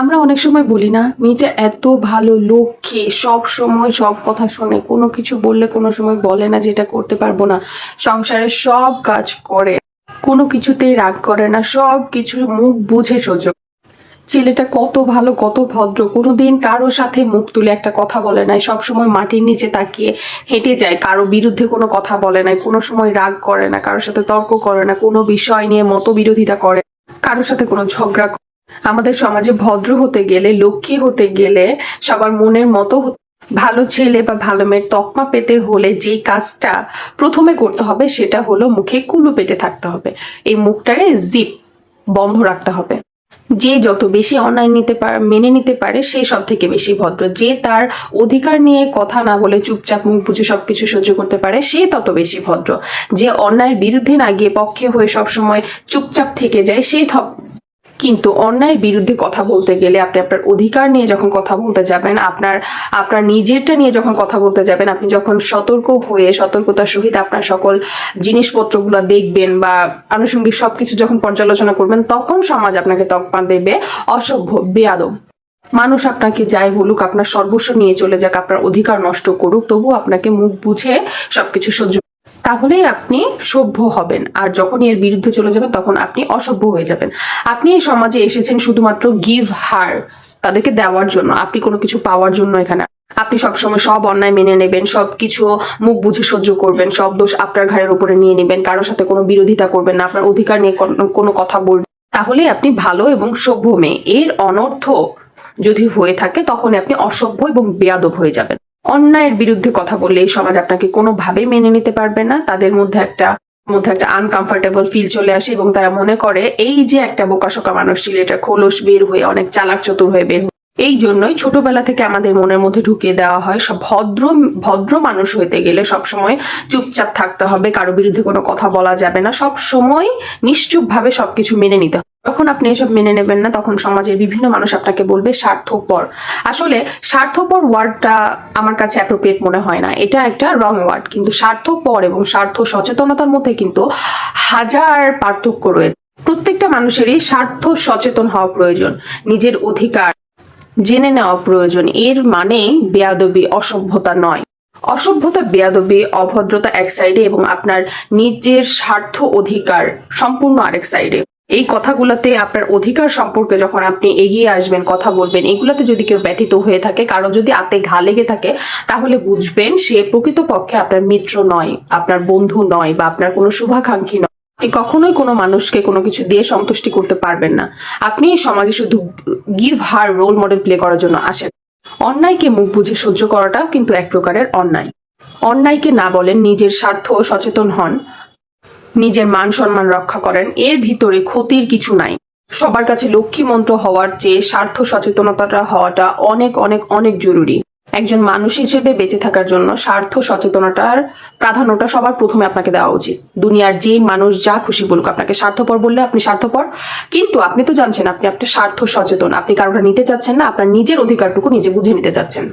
আমরা অনেক সময় বলি না, মেয়েটা এত ভালো লক্ষ্মী, সব সময় সব কথা শোনে, কোনো কিছু বললে কোনো সময় বলে না যে এটা করতে পারব না সংসারের সব কাজ করে, কোনো কিছুতেই রাগ করে না, সব কিছু মুখ বুঝে সহ্য ছেলেটা কত ভালো, কত ভদ্র, কোনোদিন কারও সাথে মুখ তুলে একটা কথা বলে নাই সবসময় মাটির নিচে তাকিয়ে হেঁটে যায়, কারও বিরুদ্ধে কোনো কথা বলে নাই, কোনো সময় রাগ করে না কারোর সাথে তর্ক করে না, কোনো বিষয় নিয়ে মতবিরোধিতা করে কারোর সাথে কোনো ঝগড়া। আমাদের সমাজে ভদ্র হতে গেলে, লক্ষ্মী হতে গেলে সবার মনের মতো ভালো ছেলে বা ভালো মেয়ের তকমা পেতে হলে যেই কাজটা প্রথমে করতে হবে সেটা হলো মুখে কুলু পেটে থাকতে হবে। এই মুখটারে জিপ বন্ধ রাখতে হবে। যে যত বেশি অন্যায় নিতে পারে, মেনে নিতে পারে সে সব থেকে বেশি ভদ্র। যে তার অধিকার নিয়ে কথা না বলে চুপচাপ মুখ বুঝে সবকিছু সহ্য করতে পারে সে তত বেশি ভদ্র। যে অন্যায়ের বিরুদ্ধে না গিয়ে পক্ষে হয়ে সবসময় চুপচাপ থেকে যায় সে কিন্তু অন্যায়ের বিরুদ্ধে কথা বলতে গেলে আপনি আপনার অধিকার নিয়ে যখন কথা বলতে যাবেন, আপনার আপনার নিজেরটা নিয়ে যখন কথা বলতে যাবেন, আপনি যখন সতর্ক হয়ে, সতর্কতার সহিত আপনার সকল জিনিসপত্রগুলো দেখবেন বা আনুষঙ্গিক সবকিছু যখন পর্যালোচনা করবেন, তখন সমাজ আপনাকে তকমা দেবে। অসভ্য, বেয়াদব। মানুষ আপনাকে যাই বলুক, আপনার সর্বস্ব নিয়ে চলে যাক, আপনার অধিকার নষ্ট করুক তবু আপনাকে মুখ বুঝে সবকিছু সহ্য তাহলেই আপনি সভ্য হবেন। আর যখন এর বিরুদ্ধে চলে যাবেন, তখন আপনি অসভ্য হয়ে যাবেন। আপনি এই সমাজে এসেছেন শুধুমাত্র গিভ হার তাদেরকে দেওয়ার জন্য। আপনি কোনো কিছু পাওয়ার জন্য এখানে আপনি সবসময় সব অন্যায় মেনে নেবেন, সব কিছু মুখ বুঝে সহ্য করবেন, সব দোষ আপনার ঘাড়ের উপরে নিয়ে নেবেন, কারোর সাথে কোনো বিরোধিতা করবেন না, আপনার অধিকার নিয়ে কোনো- কথা বলবেন তাহলে আপনি ভালো এবং সভ্য মেয়ে। এর অনর্থ যদি হয়ে থাকে তখন আপনি অসভ্য এবং বেয়াদব হয়ে যাবেন। অন্যায়ের বিরুদ্ধে কথা বললে এই সমাজ আপনাকে কোনোভাবেই মেনে নিতে পারবে না। তাদের মধ্যে একটা মধ্যে একটা আনকমফোর্টেবল ফিল চলে আসে এবং তারা মনে করে, এই যে একটা বোকাশোকা মানুষ ছিল, এটা খোলস বের হয়ে, অনেক চালাক চতুর হয়ে বের এই জন্যই ছোটবেলা থেকে আমাদের মনের মধ্যে ঢুকিয়ে দেওয়া হয়, সব ভদ্র ভদ্র মানুষ হইতে গেলে সব সময় চুপচাপ থাকতে হবে, কারও বিরুদ্ধে কোনো কথা বলা যাবে না। সব সময় নিশ্চুপ ভাবে সবকিছু মেনে নিতে হবে যখন আপনি এসব মেনে নেবেন না, তখন সমাজের বিভিন্ন মানুষ আপনাকে বলবে স্বার্থপর। আসলে স্বার্থপর ওয়ার্ডটা আমার কাছে অ্যাপ্রোপ্রিয়েট মনে হয় না। এটা একটা রং ওয়ার্ড কিন্তু স্বার্থপর এবং স্বার্থ সচেতনতার মধ্যে কিন্তু হাজার পার্থক্য রয়েছে। প্রত্যেকটা মানুষেরই স্বার্থ সচেতন হওয়া প্রয়োজন, নিজের অধিকার জেনে নেওয়া প্রয়োজন। এর মানে বেয়াদবি, অসভ্যতা নয়। অসভ্যতা, বেয়াদবি, অভদ্রতা এক সাইডে এবং আপনার নিজের স্বার্থ অধিকার সম্পূর্ণ আরেক সাইডে এই কথাগুলোতে আপনার অধিকার সম্পর্কে যখন আপনি এগিয়ে আসবেন, কথা বলবেন, এগুলাতে যদি কেউ ব্যথিত হয়ে থাকে, কারও যদি আতে ঘা লেগে থাকে, তাহলে বুঝবেন সে প্রকৃতপক্ষে আপনার মিত্র নয়, আপনার বন্ধু নয় বা আপনার কোনো শুভাকাঙ্ক্ষী নয়। আপনি কখনোই কোনো মানুষকে কোনো কিছু দিয়ে সন্তুষ্টি করতে পারবেন না। আপনি এই সমাজে শুধু give her, role model play করার জন্য আসেন। অন্যায়কে মুখ বুঝে সহ্য করাটাও কিন্তু এক প্রকারের অন্যায়। অন্যায়কে না বলেন, নিজের স্বার্থ সচেতন হন। নিজের মান সম্মান রক্ষা করেন। এর ভিতরে ক্ষতির কিছু নাই। সবার কাছে লক্ষ্মী মন্ত্র হওয়ার চেয়ে স্বার্থ সচেতনতাটা হওয়াটা অনেক অনেক অনেক জরুরি। একজন মানুষ হিসেবে বেঁচে থাকার জন্য স্বার্থ সচেতনতার প্রাধান্যটা সবার প্রথমে আপনাকে দেওয়া উচিত। দুনিয়ার যে মানুষ যা খুশি বলুক, আপনাকে স্বার্থপর বললে আপনি স্বার্থপর। কিন্তু আপনি তো জানছেন, আপনি আপনার স্বার্থ সচেতন। আপনি কারোটা নিতে চাচ্ছেন না, আপনার নিজের অধিকারটুকু নিজে বুঝে নিতে চাচ্ছেন।